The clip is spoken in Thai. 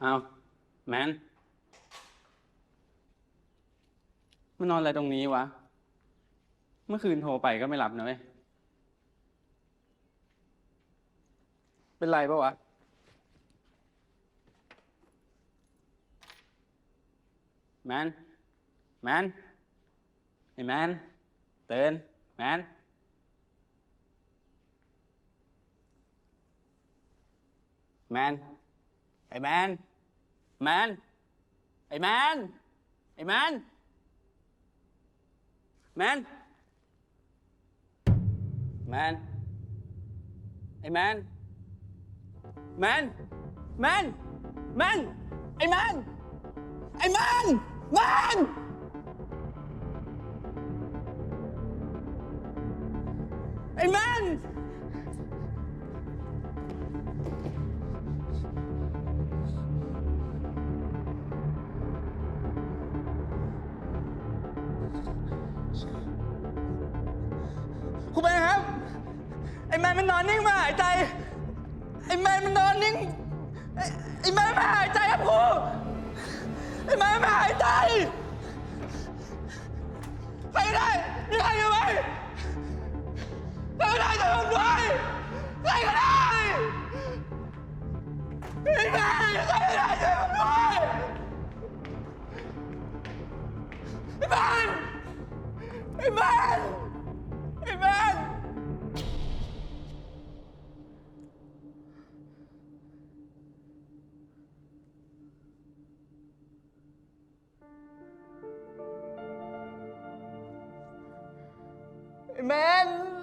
เอาแมนมานอนอะไรตรงนี้วะ เมื่อคืนโทรไปก็ไม่รับนะเว้ย เป็นไรปะวะ แมน แมนไอ้แมนเตือนแมนแมน ไอ้แมน แมน ไอ้แมน ไอ้แมน แมน แมน ไอ้แมน แมน แมน แมน ไอ้แมน ไอ้แมน แมน ไอ้แมน แมนมันนอนนิ่งไมาหายใจ ไอ้แมนมันนอนนิ่ง ไอ้ไอ้แมนไม่หายใจครับครูไอ้แมนไม่หายใจใครก็ได้มีใครอยู่ไหมใครก็ได้ช่วยผมด้วยใครก็ได้ไอ้แมนใครก็ได้ช่วยผมด้วยไอ้แมนไอ้แมนไอ้แมน Amen.